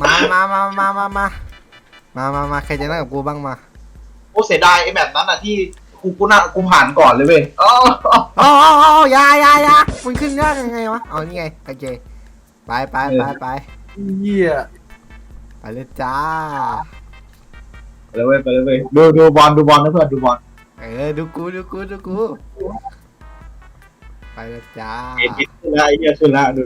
มามามามามามามามามาใครจะนั่งกับกูบ้างมาโอ้เสียดายไอ้แบบนั้นอะที่กูกูน่ากูผ่านก่อนเลยเว้ยอ๋อโอ้โอ้โอ้อยาอยาอยามันขึ้นยากยังไงวะเอานี่ไงโอเคไปไปไปไปเหี้ยไปเลยจ้าไปเลยเว้ยไปเลยเว้ยดูดูบอลดูบอลนะเพื่อนดูบอลเออดูกูดูกูดูกูไปเลยจ้าเห็นขึ้นแล้วไอ้เหี้ยขึ้นแล้วดู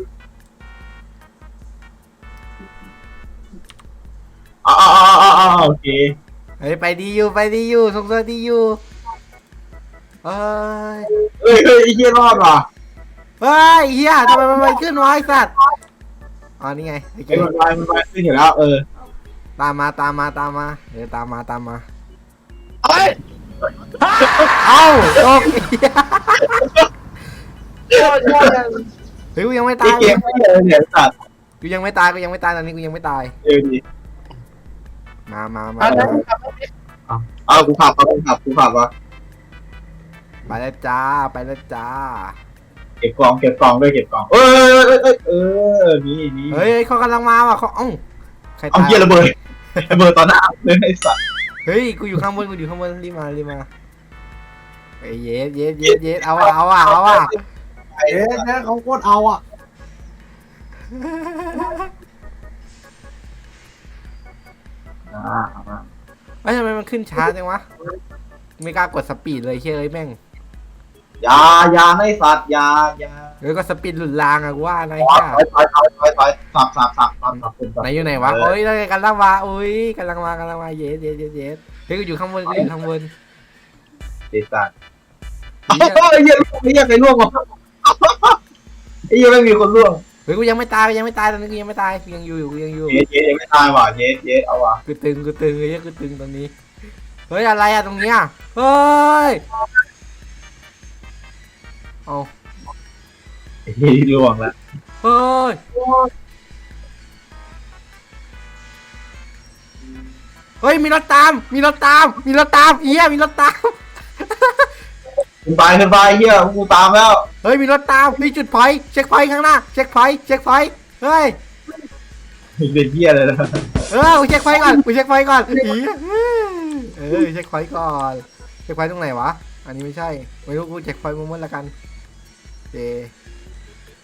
โอเคเฮ้ยไปดีอยู่ไปดีอยู่ส่งตัวดีอยู่เฮ้ยเฮ้ยเฮ้ยไอ้เหี้ยรอดว่ะเฮ้ยเฮียทำไมมันไปขึ้นวะไอสัตว์อ๋อนี่ไงโอเคไอ้มันไปมันไปขึ้นอยู่แล้วเออตามมาตามมาตามมาเออตามมาตามมาเฮ้ยเอ้าตกเหี้ยโคตรยอดเลยเฮ้ยกูยังไม่ไอ้ตายเกมไม่เลยเนี่ยสัตว์กูยังไม่ตายกูยังไม่ตายตอนนี้กูยังไม่ตายเออดี มามามาอันนั้นเอากูขับเอากูขับกูขับวะไปแล้วจ้า ไปแล้วจ้า เก็บกล่องเก็บกล่องด้วยเก็บกล่องเอ้ยเอ้ยเอ้ยเออนี่นี่เฮ้ยเขากำลังมาว่ะเขาเอ้าใครเอาตายเหี้ยระเบิดระเบิดต่อหน้าเลยไอ้สัตว์เฮ้ยกูอยู่ข้างบนกูอยู่ข้างบนรีบมารีบมาเฮ้ยเย็ดเย็ดเย็ดเย็ดเอาว่ะเอาว่ะเอาว่ะเอ๊ะเนี่ยเขาโคตรเอาอะ อ่าเอามาเฮ้ยทำไมมันขึ้นช้าจังวะ ไม่กล้ากดสปีดเลยเชื่อเลยแม่งอยาอยาไม่สัตว์อยาอยาเฮ้ยก็สปีดหลุดรางอะกูว่านะถไอ้อยเหี้ยถอยถอยถอยถอยถอยสับสับสับสับสับสับไหนอยู่ไหนวะเออโอ้ยนั่นไงกำลังมาโอ้ยกำลังมากำลังมาเย็ดเย็ดเย็ดเย็ดเฮ้ยกูอยู่ข้างบนกูอยู่ข้างบนไอ้สัตว์เหี้ยไอ้เหี้ยไอ้เหี้ยใครล่วงวะไอ้เหี้ยไม่มีคนล่วง เฮ้ยกูยังไม่ตายกูยังไม่ตายตอนนี้กูยังไม่ตายกูยังอยู่อยู่กูยังอยู่เย้เย้ยังไม่ตายว่ะเย้เย้เอาว่ะกูตึงกูตึงเฮ้ยกูตึงตอนนี้เฮ้ยอะไรอะตรงเนี้ยเฮ้ยเอาไอ้เหี้ยล่วงแล้วเฮ้ยเฮ้ยมีรถตาม มีรถตาม มีรถตามเฮียมีรถตามขึ้นไปขึ้นไปเหี้ยกูตามแล้ว เฮ้ยมีรถตามมีจุดพอยต์เช็คพอยต์ข้างหน้า เช็คพอยต์เช็คพอยต์เฮ้ยเป็นเหี้ยเลยนะเออกูเช็คพอยต์ก่อนกูเช็คพอยต์ก่อนอีเออเช็คพอยต์ก่อนเช็คพอยต์ตรงไหนวะอันนี้ไม่ใช่ไม่รู้กูเช็คพอยต์มั่วๆละกันเจ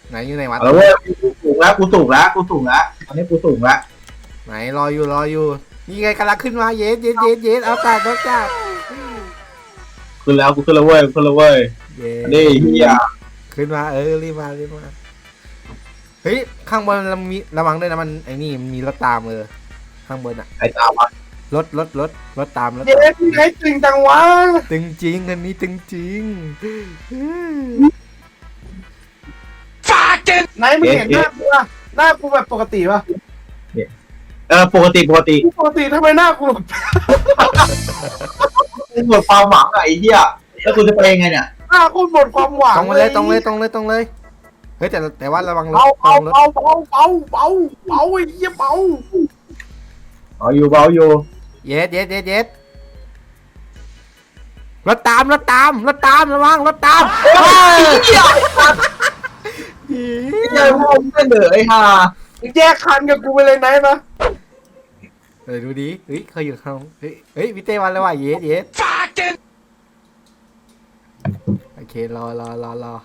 ไหนอยู่ไหนวะเอาละเว้ยกูสูงแล้วกูสูงแล้วกูสูงแล้วตอนนี้กูสูงแล้วไหนรออยู่รออยู่นี่ไงกำลังขึ้นมาเย็ดเย็ดเย็ดเย็ดเอาจัดเอาจัดขึ้นแล้วกูขึ้นแล้วเว้ยขึ้นแล้วเว้ยเย็นี่เหี้ย ขึ้นมาเออรีบมารีบมาเฮ้ยข้างบนเรามีระวังด้วยนะมันไอ้นี่มันมีรถตามเออข้างบนอะไอ้ตามวะรถรถรถรถตามรถเอ๊ะพี่ไงจริงจังวะตึงจริงอันนี้ตึงจริงไหนมึงเห็นหน้ากูป่ะหน้ากูแบบปกติป่ะเออปกติปกติกูปกติทำไมหน้ากูแบบหมดความหวังอะไอ้เหี้ยแล้วกูจะไปยังไงเนี่ย หน้ากูหมดความหวังตรงไปเลยตรงเลยตรงเลยตรงเลยเฮ้ยแต่แต่ว่าระวังรถเบาระเบาวังรถเบาเบาเบาเบาเบาไอ้เหี้ยเบาเอาอยู่เบาอยู่เย็ดเย็ดเย็ดเย็ดรถตามรถตามรถตามระวังรถตามเฮ้ยเหี้ยเหี้ยพ่อมึงเด้อไอ้ห่ามึงแยกคันกับกูไปเลยไหนปะเออดูดิเฮ้ยเคยอยู่ข้างเฮ้ยเฮ้ยพี่เต้วันแล้วว่ะเย็ดเย็ดโอ เครอรอรอรอ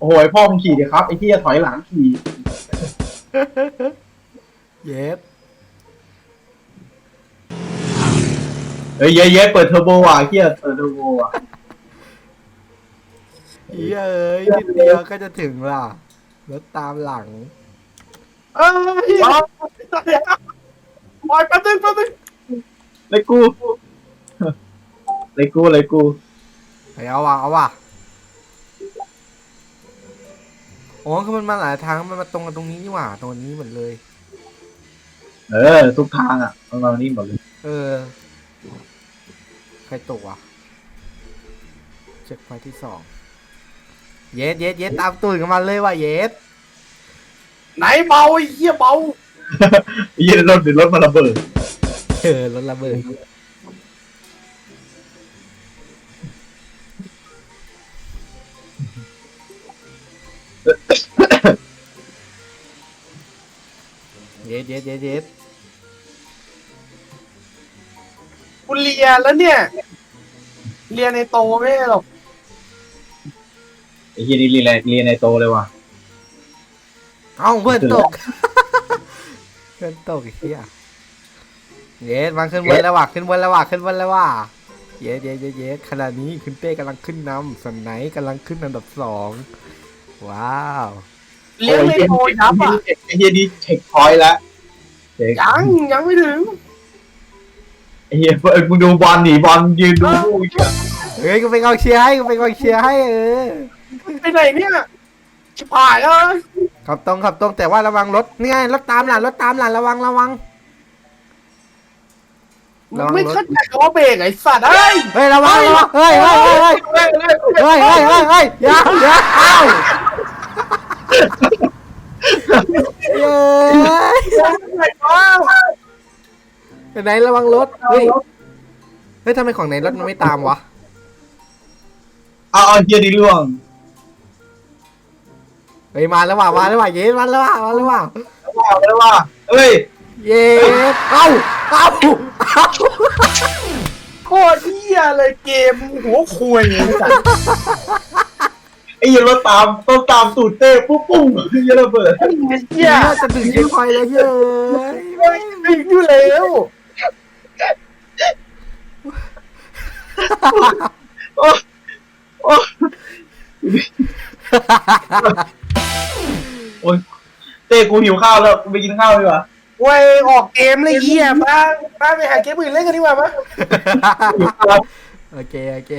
โอ้ยพ่อมึงขี่ดิครับไอ้เหี้ยถอยหลังขี่เย็ดเฮ้ยเย้เย้เปิดเทอร์โบว่ะไอ้เหี้ยเปิดเทอร์โบว่ะเฮ้ยเอ้ยนิดเดียวก็จะถึงล่ะรถตามหลัง เอ้ยปล่อยแป๊บนึงแป๊บนึงเลยกูเลยกูเลยกู เฮ้ยเอาว่ะเอาว่ะอ๋อคือมันมาหลายทางมันมาตรงกันตรงนี้นี่หว่าตรงนี้หมดเลย เออ ทุกทางอะมันมานี่หมดเลย เออ ใครตกวะเช็คพอยท์ที่สองเยสเยสเยสตามตูดกันมาเลยว่ะเยสไหนเบาไอ้เหี้ยเบา ไอ้เหี้ยรถเดี๋ยวรถมันระเบิด เออรถระเบิด เย็ดเย็ดเย็ดเย็ดกูเรียนแล้วเนี่ยเรียนในโตไม่ได้หรอกไอ้เฮียนี่เรียนเรียนในโตเลยว่ะเอ้าเพื่อนตก เพื่อนตกไอ้เหี้ยเย็ดมาขึ้นบนแล้วว่ะขึ้นบนแล้วว่ะขึ้นบนแล้วว่ะเย็ดเย็ดเย็ดเย็ดขณะนี้คุณเป้กำลังขึ้นนำส่วนไหนกำลังขึ้นอันดับสองว้าว เรียนในโตยับอะไอ้เฮียนี่เช็คพอยต์แล้ว เช็คยังยังไม่ถึงไอ้เฮียเอ้ยมึงดูบอลหนีบอลยืนดูลูกเชียเฮ้ยกูเป็นกองเชียร์ให้กูเป็นกองเชียร์ให้เออไปไหนเนี่ยชิบหายแล้วขับตรงขับตรงแต่ว่าระวังรถนี่ไงรถตามหลังรถตามหลังระวังระวังมึงไม่เข้าใจคำว่าเบรกไอ้สัตว์เอ้ยเฮ้ยระวังระวังเฮ้ยเฮ้ยเฮ้ยเฮ้ยเฮ้ยเฮ้ยเฮ้ยเฮ้ยเฮ้ยเฮ้ยอย่าอย่าเอ้าเย้ ไปไหนระวังรถ เฮ้ย เฮ้ยทำไมของไหนรถมันไม่ตามวะ เอาเอาเฮียนี่ล่วงเฮ้ยมาแล้วว่ะมาแล้วว่ะเย้มาแล้วว่ะมาแล้วว่ะว่าไปแล้วว่าเอ้ยเย้เอ้าเอ้าเอ้าโคตรเหี้ยเลยเกมหัวคุยไอ้สัตว์ ไอ้เฮียรถตามต้องตามตูดเต้ปุ๊บปุ้งเฮียระเบิดไอ้เหี้เหี้ยยจะดึงเช็คพอยต์แล้วเย้ยดึงอยู่แล้วโอ้โอ้โอ้ยเต้กูหิวข้าวแล้วกูไปกินข้าวดีกว่าเว้ยออกเกมเลยเหี้ยมามาไปหาเกมอื่นเล่นกันดีกว่ามั้ยหิวข้าวโอเคโอเค